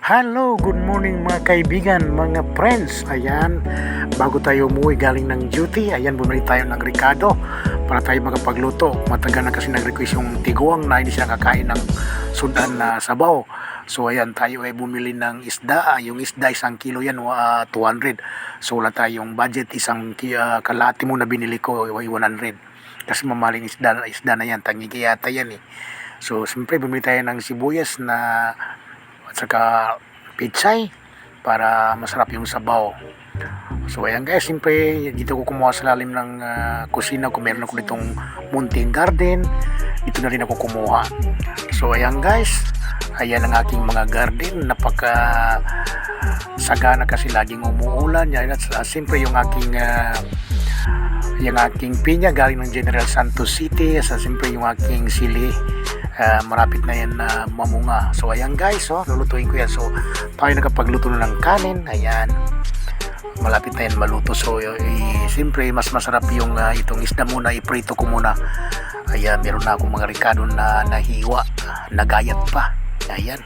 Hello, good morning mga kaibigan, mga friends. Ayan, bago tayo umuwi galing ng duty, ayan, bumili tayo ng Ricardo para tayo makapagluto. Matagal na kasi nag-request yung tiguang na hindi siya kakain ng sudan na sabaw. So ayan, tayo ay bumili ng isda. Ah, Yung isda, isang kilo yan, ah, 200. So wala tayong budget, isang ki- ah, kalahati mo na binili ko, ay 100. Kasi mamaling isda, isda na yan, tangi yata yan eh. So, siyempre, bumili tayo ng sibuyas na saka pitsay para masarap yung sabaw. So ayan guys, siyempre dito ko kumuha sa lalim ng ah, kusina kung meron ako ditong munting garden. Dito na rin ako kumuha. So ayan guys, ayan ang aking mga garden. Napaka sagana kasi laging umuulan. Yan at uh, siyempre yung aking ah, yung aking pinya galing ng General Santos City. Sa siyempre yung aking sili Ah, marapit na yan na mamunga. So ayan guys, oh, lulutuin ko yan. So tayo nakapagluto na ng kanin. Ayan. Malapit na yan maluto. So eh, siyempre mas masarap yung ah, itong isda muna. Iprito ko muna. Ayan, meron na akong mga ricado na nahiwa. Nagayat pa. Ayan.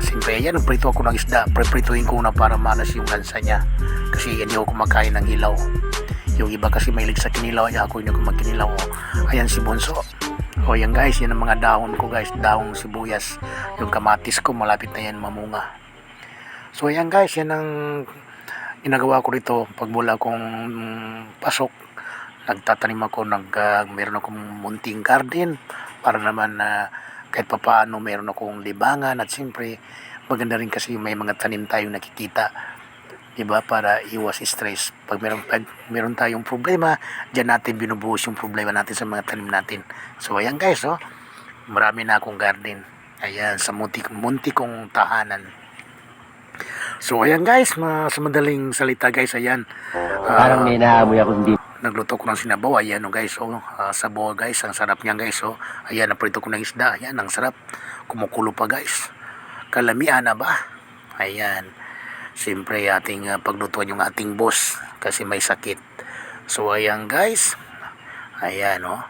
Siyempre, ayan, prito ako ng isda. Preprituin ko na para manas yung lansa niya. Kasi hindi ako kumakain ng hilaw. Yung iba kasi mahilig sa kinilaw. Ay, ako magkinilaw. Oh. Ayan si Bonso. O yan guys, yan ang mga dahon ko guys, dahong sibuyas. Yung kamatis ko, malapit na yan mamunga. So ayan guys, yan ang ginagawa ko dito pag mula kong pasok. Nagtatanim ako, nag, ah, meron akong munting garden para naman na kahit papaano meron akong libangan at siyempre maganda rin kasi may mga tanim tayong nakikita diba para iwas stress pag meron pag meron tayong problema diyan natin binubuhos yung problema natin sa mga tanim natin. So ayan guys oh. Marami na akong garden. Ayan sa munti, munti kong tahanan. So ayan guys ma, sa madaling salita guys ayan. Ah, Parang may naamoy ako hindi. nagluto ko ng sinabaw ayan oh guys oh. Ah, sabaw guys ang sarap niyan guys oh. Ayan naprito ko ng isda ayan ang sarap. Kumukulo pa guys. Kalamian na ba? Ayan siyempre ating uh, paglutuan yung ating boss kasi may sakit. So ayan guys. Ayan oh.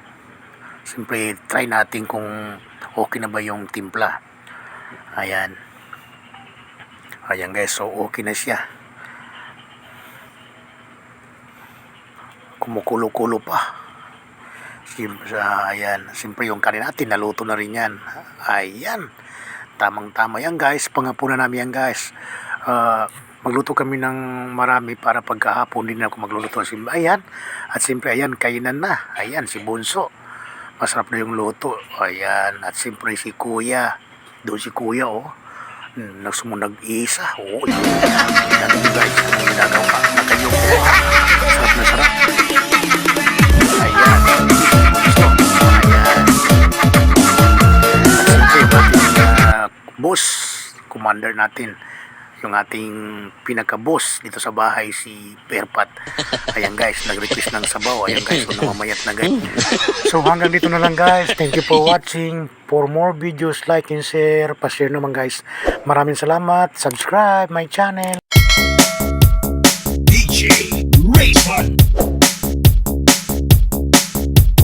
Siyempre try natin kung okay na ba yung timpla. Ayan. Ayan guys. So okay na siya. Kumukulo-kulo pa. Siyempre, ayan, siyempre yung kanin natin, naluto na rin yan. Ayan, tamang-tama yan guys, pangapunan namin yan guys. Ah, magluto kami ng marami para pagkahapon din ako magluluto. Ayan, at siyempre ayan, kainan na. Ayan, si Bunso. Masarap na yung luto. Ayan, at siyempre si Kuya. Doon si Kuya, oh. Nagsumunag isa. Oh, yan guys, ang ginagawa. Nakayong sarap na sarap. Ayan. Ayan. Ah, boss, commander natin, yung ating pinaka-boss dito sa bahay si Perpat. Ayan guys, nag-request ng sabaw. Ayan guys, kung namamayat na guys. So hanggang dito na lang guys. Thank you for watching. For more videos, like and share. Pa-share naman guys. Maraming salamat. Subscribe my channel. DJ Race Rayfun.